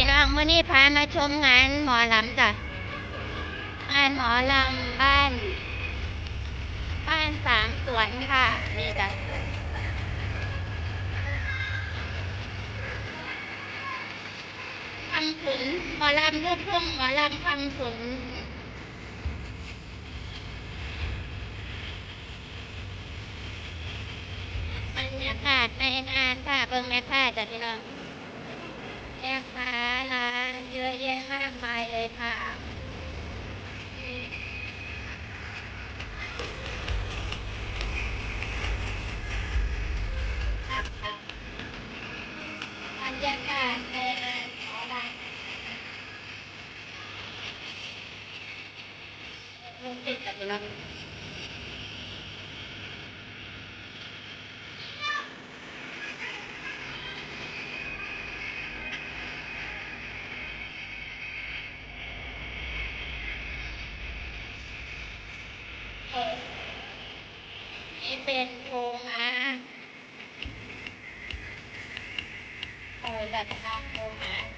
พี่น้องมื่อนี้พามาชมงานหมอลำจ้ะงานหมอลำบ้าน บ้านสามสวนค่ะ นี่จ้ะคำถึงหมอลำลูกทุ่งหมอลำคำถึงบรรยากาศในงานค่ะเบิ่งแม่ค่ะจ้ะพี่น้องแย บรรยากาศในงานขอลายลงติดกับพี่น้เป็นโร ごめん。